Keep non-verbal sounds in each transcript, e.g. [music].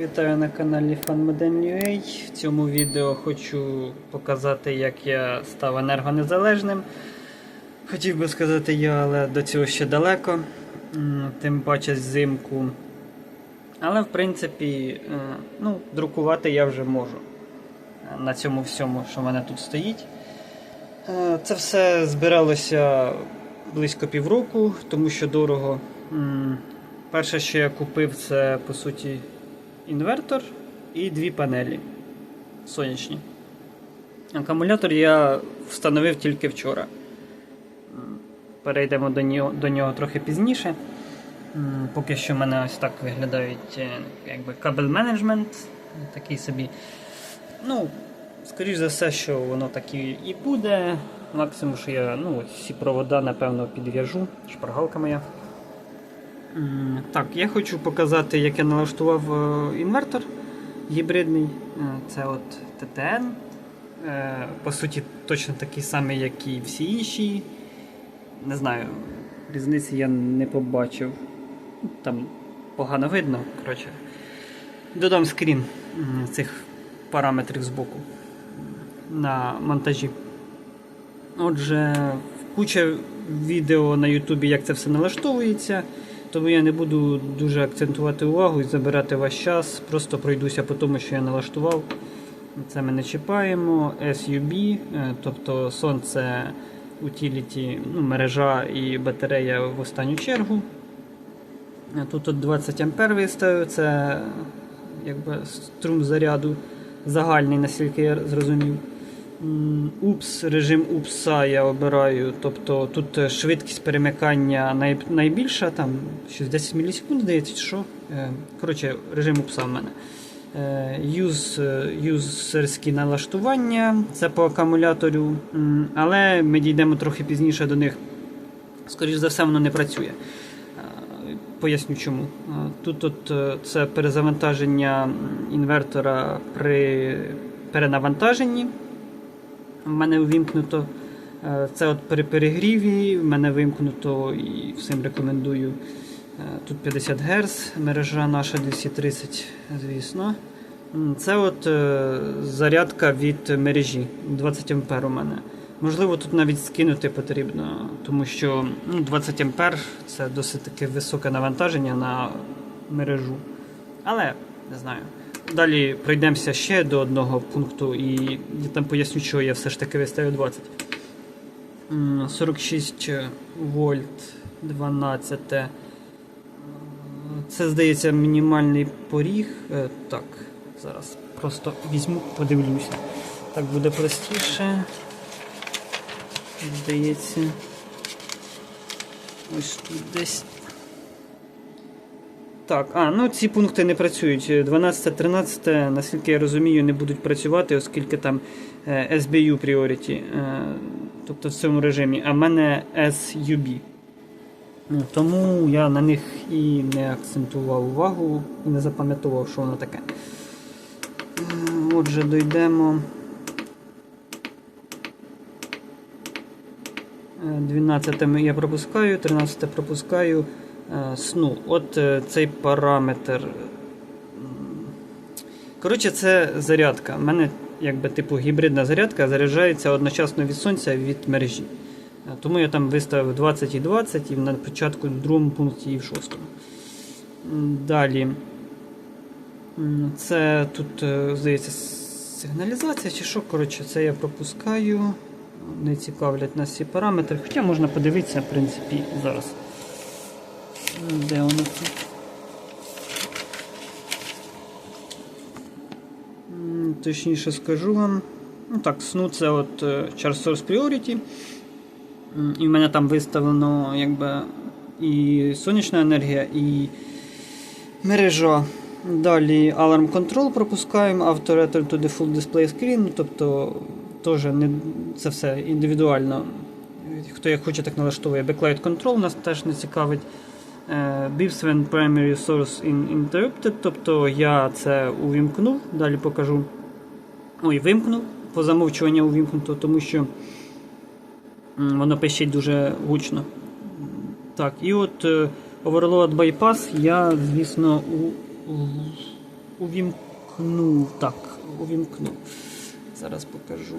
Вітаю на каналі FunModern.ua. В цьому відео хочу показати, як я став енергонезалежним. Хотів би сказати я, але до цього ще далеко, тим паче взимку. Але в принципі, е, ну, друкувати я вже можу на цьому всьому, що в мене тут стоїть. Е, Це все збиралося близько півроку, тому що дорого. Перше, що я купив, це по суті інвертор і дві панелі сонячні. Акумулятор я встановив тільки вчора. Перейдемо до нього, до нього трохи пізніше. Поки що в мене ось так виглядають е, якби кабель менеджмент. Такий собі. Ну, скоріш за все, що воно так і, буде. Максимум, що я ну, всі провода, напевно, підв'яжу. Шпаргалка моя. Так, я хочу показати, як я налаштував е, інвертор гібридний. Е, Це от ТТН. Е, По суті, точно такий самий, як і всі інші. Не знаю, різниці я не побачив. Там погано видно. Коротше. Додам скрін цих параметрів збоку на монтажі. Отже, куча відео на Ютубі, як це все налаштовується. Тому я не буду дуже акцентувати увагу і забирати ваш час. Просто пройдуся по тому, що я налаштував. Це ми не чіпаємо. SUB, е, тобто сонце, утіліті, ну, мережа і батарея в останню чергу. Е, Тут от 20 ампер виставив, це якби струм заряду загальний, наскільки я зрозумів. УПС, режим УПСа я обираю, тобто тут е, швидкість перемикання най, найбільша, там щось 10 мілісекунд, здається, що. Е, Коротше, режим УПСа в мене. Е, Юз, е, юзерські налаштування, це по акумулятору, але ми дійдемо трохи пізніше до них. Скоріше за все, воно не працює. Поясню чому. Тут от, це перезавантаження інвертора при перенавантаженні. В мене увімкнуто. Е, Це от при перегріві, в мене вимкнуто і всім рекомендую. Е, Тут 50 Гц, мережа наша 230, звісно. Це от е, зарядка від мережі 20 А у мене. Можливо, тут навіть скинути потрібно, тому що ну, 20 А це досить таки високе навантаження на мережу. Але не знаю. Далі пройдемося ще до одного пункту, і я там поясню, чого я все ж таки виставив 20. 46 вольт 12. Е, Це, здається, мінімальний поріг. Е, Так, зараз просто візьму, подивлюся. Так буде простіше. Здається. Ось тут десь. Так, а, ну ці пункти не працюють. 12, 13, наскільки я розумію, не будуть працювати, оскільки там е, SBU Priority, е, тобто в цьому режимі, а в мене SUB. Ну, Тому я на них і не акцентував увагу і не запам'ятував, що воно таке. Е, Отже, дійдемо. Е, 12 я пропускаю, 13 пропускаю е, сну. От е, цей параметр. Коротше, це зарядка. У мене якби типу гібридна зарядка заряджається одночасно від сонця від мережі. Е, Тому я там виставив 20 і 20 і на початку в другому пункті і в шостому. Далі. Це тут, е, здається, сигналізація чи що. Коротше, це я пропускаю. Не цікавлять нас ці параметри. Хоча можна подивитися, в принципі, зараз. Де воно тут? Точніше скажу вам. Ну так, сну це от Charge Source Priority. І в мене там виставлено якби і сонячна енергія, і мережа. Далі Alarm Control пропускаємо, Auto Return to Default Display Screen, ну, тобто теж не, це все індивідуально. Хто як хоче, так налаштовує. Backlight Control нас теж не цікавить. Е, primary source in interrupted, тобто я це увімкнув, далі покажу. Ой, вимкнув, по замовчуванню увімкнуто, тому що воно пищить дуже гучно. Так, і от е, Overload Bypass я, звісно, у, у- увімкнув. Так, увімкнув. Зараз покажу.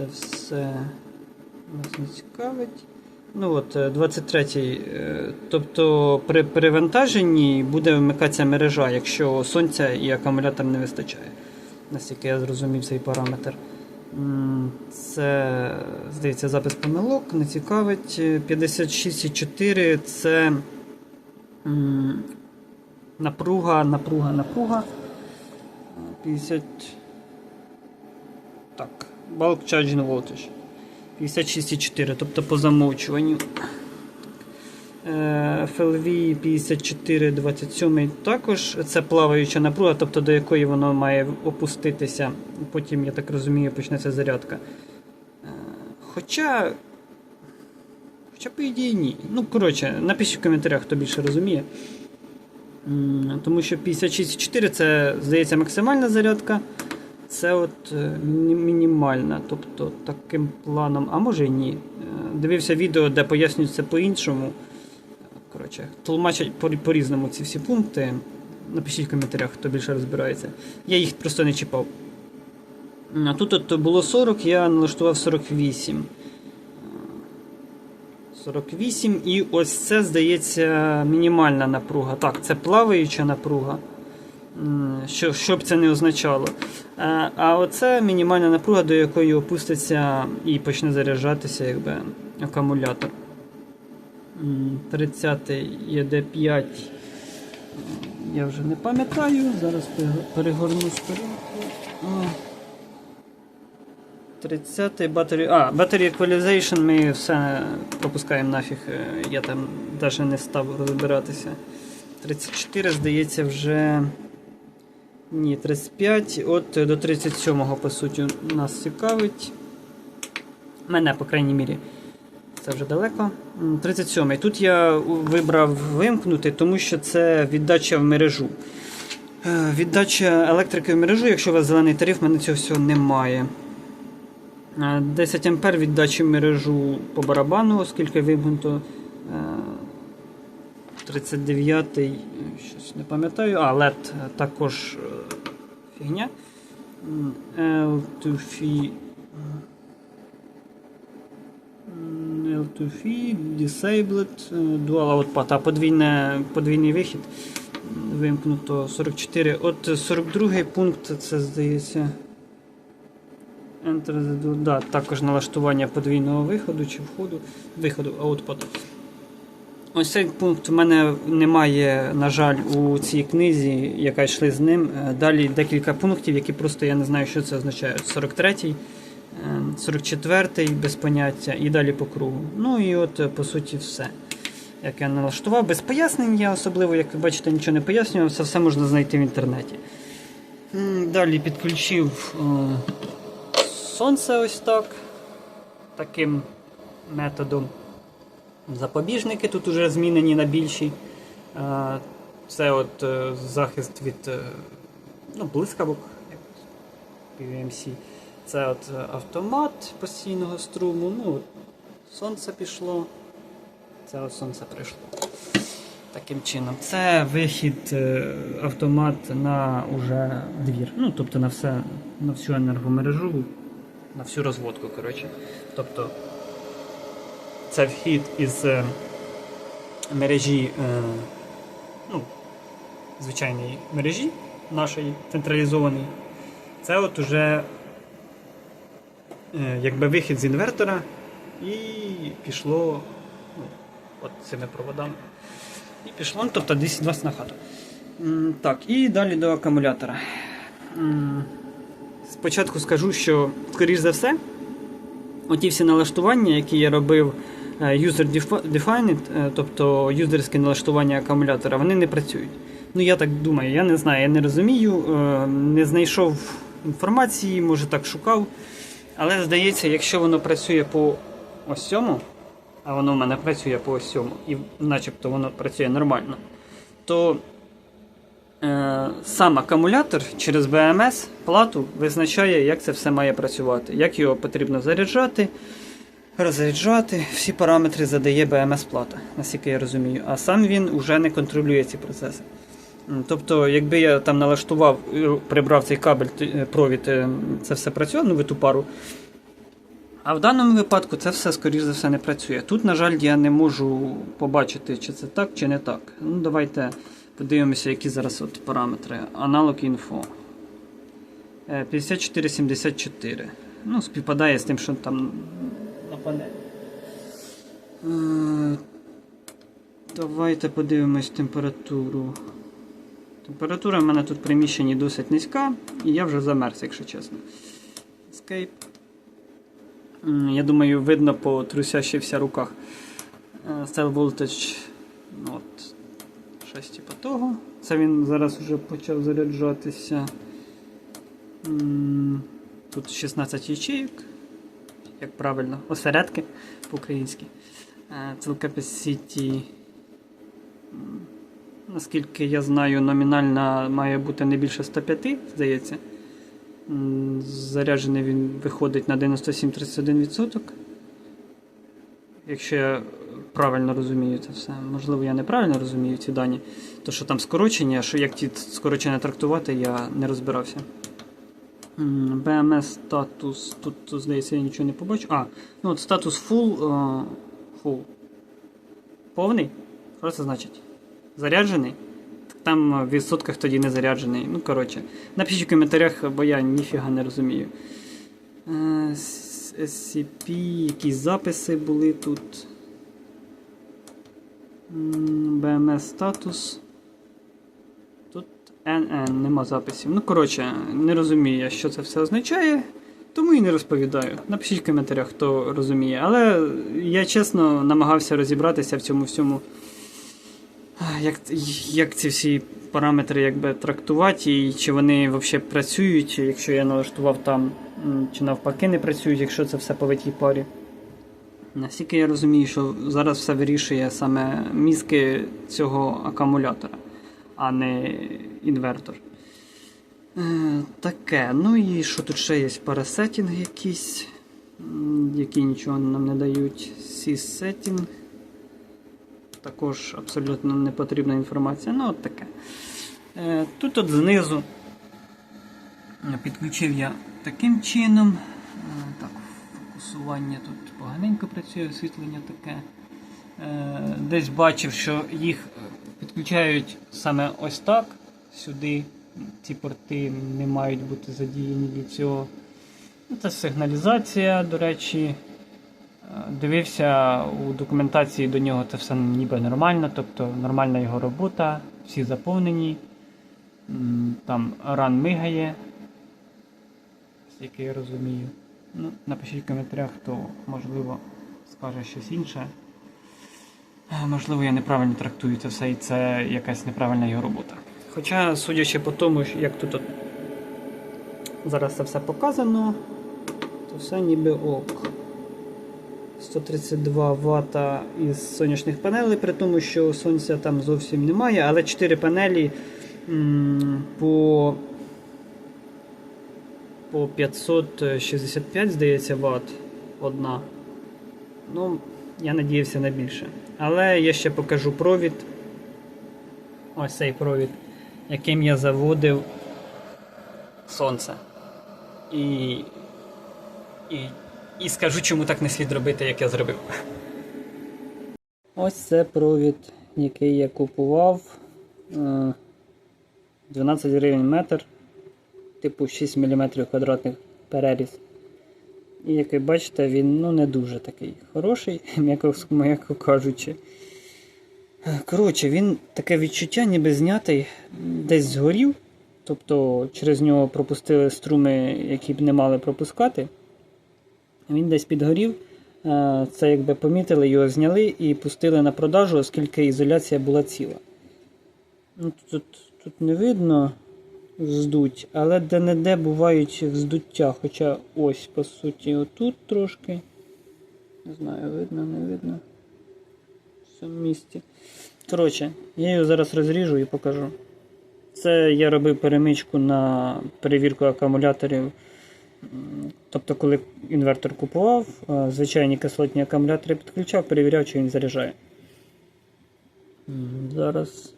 Це все нас не цікавить. Ну от, е, 23-й. е, Тобто при перевантаженні буде вмикатися мережа, якщо сонця і акумулятор не вистачає. Наскільки я зрозумів цей параметр. Це, здається, запис помилок, не цікавить. Е, 56,4 це напруга, напруга, напруга. 50. Bulk charging voltage. 56,4, тобто по замовчуванню. Е, FLV 5427 також це плаваюча напруга, тобто до якої воно має опуститися. Потім, я так розумію, почнеться зарядка. Е, Хоча. Хоча, по ідеї, ні. Ну, коротше, напишіть в коментарях, хто більше розуміє. Тому що 56,4 це, здається, максимальна зарядка. Це от е, мінімальна. Тобто таким планом, а може і ні. Е, Дивився відео, де пояснюють це по-іншому. Коротше, тлумачать по- по-різному ці всі пункти. Напишіть в коментарях, хто більше розбирається. Я їх просто не чіпав. А тут от було 40, я налаштував 48. 48, і ось це, здається, мінімальна напруга. Так, це плаваюча напруга. Що, що б це не означало. А, а оце мінімальна напруга, до якої опуститься і почне заряджатися якби, акумулятор. 30 ЄД5. Я вже не пам'ятаю. Зараз перегорну сторінку. О. 30-й Battery. А, Battery Equalization ми все пропускаємо нафіг. е, Я там навіть не став розбиратися. 34, здається, вже. Ні, 35. От до 37-го, по суті, нас цікавить. Мене, по крайній мірі. Це вже далеко. 37-й. Тут я вибрав вимкнути, тому що це віддача в мережу. Е, Віддача електрики в мережу, якщо у вас зелений тариф, в мене цього всього немає. Е, 10 ампер віддачі в мережу по барабану, оскільки вимкнуто. Е, 39-й, е, щось не пам'ятаю. А, LED е, також е, фігня. L2F. L2F, Disabled, е, Dual Output, а подвійне, подвійний вихід. Вимкнуто 44. От 42 пункт, це здається. Enter the. Да, також налаштування подвійного виходу чи входу, виходу, output. Ось цей пункт у мене немає, на жаль, у цій книзі, яка йшли з ним. Е, Далі декілька пунктів, які просто я не знаю, що це означає. 43-й, е, 44-й без поняття і далі по кругу. Ну і от, е, по суті, все. Як я налаштував, без пояснень я особливо, як ви бачите, нічого не пояснював, це все можна знайти в інтернеті. Далі підключив е, сонце ось так. Таким методом. Запобіжники тут уже змінені на більші. Е, Це от е, захист від е, ну, блискавок, PVMC. Це от автомат постійного струму. Ну, сонце пішло. Це от сонце прийшло. Таким чином. Це вихід автомат на уже двір. Ну, тобто на все, на всю енергомережу, на всю розводку, коротше. Тобто це вхід із е, мережі, е, ну, звичайної мережі нашої централізованої. Це от уже е, якби вихід з інвертора і пішло ну, от цими проводами. І пішло, ну, тобто 220 на хату. Так, і далі до акумулятора. Спочатку скажу, що, скоріш за все, оті всі налаштування, які я робив е, user defi- defined, е, тобто юзерське налаштування акумулятора, вони не працюють. Ну, я так думаю, я не знаю, я не розумію, е, не знайшов інформації, може так шукав. Але здається, якщо воно працює по ось цьому, а воно в мене працює по ось цьому, і начебто воно працює нормально, то е, сам акумулятор через BMS плату визначає, як це все має працювати, як його потрібно заряджати, розряджати. Всі параметри задає BMS плата, наскільки я розумію. А сам він уже не контролює ці процеси. Тобто, якби я там налаштував, е, прибрав цей кабель, е, провід, е, це все працює, ну, ту пару. А в даному випадку це все, скоріш за все, не працює. Тут, на жаль, я не можу побачити, чи це так, чи не так. Ну, давайте подивимося, які зараз от параметри. Аналог інфо. Е, 5474. Ну, співпадає з тим, що там на панелі. Е, Давайте подивимось температуру. Температура в мене тут в приміщенні досить низька, і я вже замерз, якщо чесно. Escape. Я думаю, видно по трусящихся руках. Е, Cell voltage. ну, От, щось типу того. Це він зараз вже почав заряджатися. Тут 16 ячеїк. Як правильно, осередки по-українськи. Е, Cell capacity. Наскільки я знаю, номінальна має бути не більше 105, здається. Заряджений він виходить на 97-31%. Якщо я правильно розумію це все. Можливо, я неправильно розумію ці дані. То що там скорочення, що як ті скорочення трактувати, я не розбирався. BMS статус. Тут, здається, я нічого не побачу. А, ну от статус full. е, full. Повний? Що це значить? Заряджений? Там в відсотках тоді не заряджений. Ну, коротше. Напишіть в коментарях, бо я ніфіга не розумію. Е, SCP, якісь записи були тут. BMS статус. Тут NN, нема записів. Ну, коротше, не розумію, я, що це все означає, тому і не розповідаю. Напишіть в коментарях, хто розуміє. Але я чесно намагався розібратися в цьому всьому. Як, як ці всі параметри якби, трактувати, і чи вони взагалі працюють, якщо я налаштував там, чи навпаки не працюють, якщо це все по витій парі. Наскільки я розумію, що зараз все вирішує саме мізки цього акумулятора, а не інвертор. Е, таке. Ну і що тут ще є? Парасетінг якісь, м, які нічого нам не дають. Сі-сеттінг. Також абсолютно не потрібна інформація. Ну, от таке. Е, Тут от знизу е, підключив я таким чином. Так, фокусування тут поганенько працює, освітлення таке. Десь бачив, що їх підключають саме ось так. Сюди ці порти не мають бути задіяні для цього. Ну, Це сигналізація, до речі. Е, Дивився у документації до нього це все ніби нормально, тобто нормальна його робота, всі заповнені. Там ран мигає, як я розумію. Ну, напишіть в коментарях, хто можливо скаже щось інше. Е, Можливо, я неправильно трактую це все і це якась неправильна його робота. Хоча, судячи по тому, як тут от зараз це все показано, то все ніби ок. 132 Вт із сонячних панелей, при тому, що сонця там зовсім немає, але 4 панелі по, по 565, здається, Вт одна. Ну, я надіявся на більше. Але я ще покажу провід. Ось цей провід, яким я заводив сонце. І, і, і скажу, чому так не слід робити, як я зробив. Ось це провід, який я купував. Е, 12 гривень метр, типу 6 мм квадратних переріз. І як ви бачите, він ну, не дуже такий хороший, [laughs] м'яко, кажучи. Коротше, він таке відчуття, ніби знятий, десь згорів. Тобто через нього пропустили струми, які б не мали пропускати. Він десь підгорів. Е, Це якби помітили, його зняли і пустили на продажу, оскільки ізоляція була ціла. Ну, Тут, тут не видно вздуть, але де-не-де бувають вздуття. Хоча ось, по суті, отут трошки. Не знаю, видно, не видно. В цьому місці. Коротше, я його зараз розріжу і покажу. Це я робив перемичку на перевірку акумуляторів Тобто, коли інвертор купував, звичайні кислотні акумулятори підключав, перевіряв, чи він заряджає. Зараз.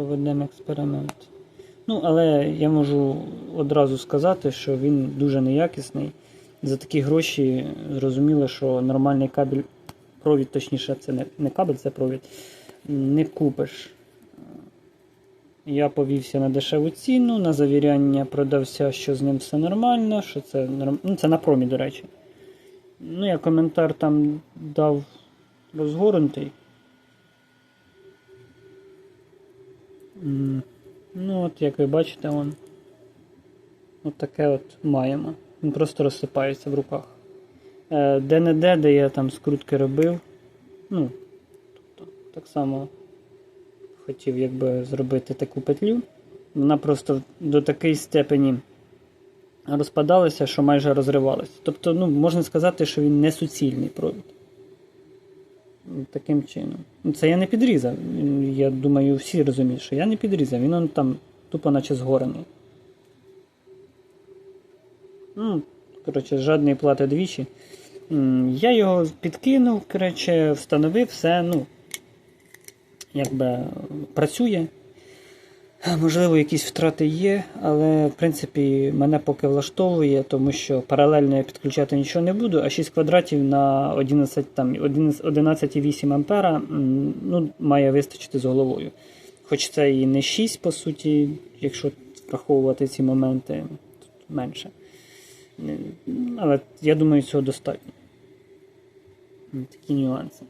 Проведемо експеримент. Ну, але я можу одразу сказати, що він дуже неякісний. За такі гроші зрозуміло, що нормальний кабель, провід, точніше, це не, не кабель, це провід, не купиш. Я повівся на дешеву ціну, на завіряння продався, що з ним все нормально, що це норм... ну, це на промі, до речі. Ну, я коментар там дав розгорнутий. Ну, от як ви бачите, он. От таке от маємо. Він просто розсипається в руках. Е, Де-не-де, де я там скрутки робив. Ну, тобто, так само хотів якби зробити таку петлю. Вона просто до такої степені розпадалася, що майже розривалася. Тобто, ну, можна сказати, що він не суцільний провід. Таким чином. Ну, Це я не підрізав. Я думаю, всі розуміють, що я не підрізав. Він он там тупо наче згорений. Ну, коротше, жадний плати двічі. Я його підкинув, коротше, встановив все, ну, якби працює. Можливо, якісь втрати є, але в принципі мене поки влаштовує, тому що паралельно я підключати нічого не буду, а 6 квадратів на 11, там, 11,8 ампера ну, має вистачити з головою. Хоч це і не 6, по суті, якщо враховувати ці моменти, тут менше. Але я думаю, цього достатньо. Такі нюанси.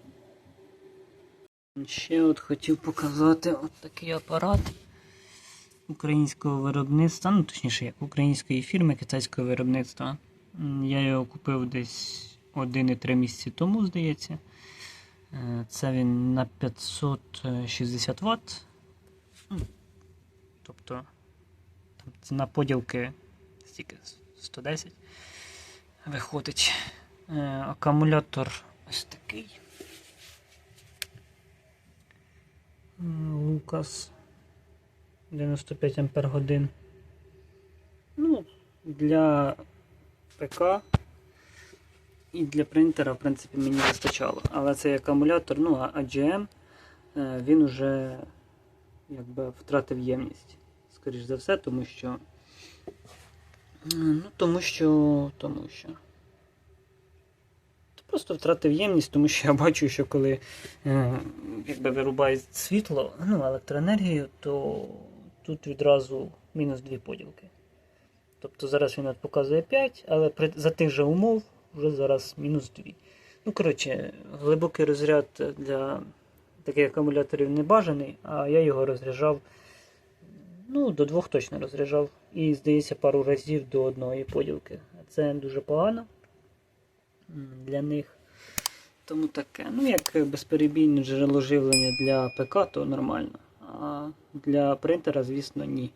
Ще от хотів показати от такий апарат українського виробництва, ну точніше, як української фірми китайського виробництва. Я його купив десь 1,3 місяці тому, здається. Е, Це він на 560 Вт. Ну, Тобто там ціна поділки стільки 110 виходить. Е, Акумулятор ось такий. Лукас 95 ампер. Ну, для ПК і для принтера, в принципі, мені вистачало. Але цей акумулятор, ну, AGM, е, він уже якби втратив ємність. Скоріш за все, тому що. е, Ну, тому що. Тому що. Просто втратив ємність, тому що я бачу, що коли е, якби вирубають світло, ну, електроенергію, то тут відразу мінус 2 поділки. Тобто зараз він показує 5, але за тих же умов вже зараз мінус 2. Ну, коротше, глибокий розряд для таких акумуляторів не бажаний, а я його розряджав. Ну, до двох точно розряджав. І, здається, пару разів до одної поділки. Це дуже погано для них. Тому таке. Ну, як безперебійне джерело живлення для ПК, то нормально. Для принтера, звісно, ні.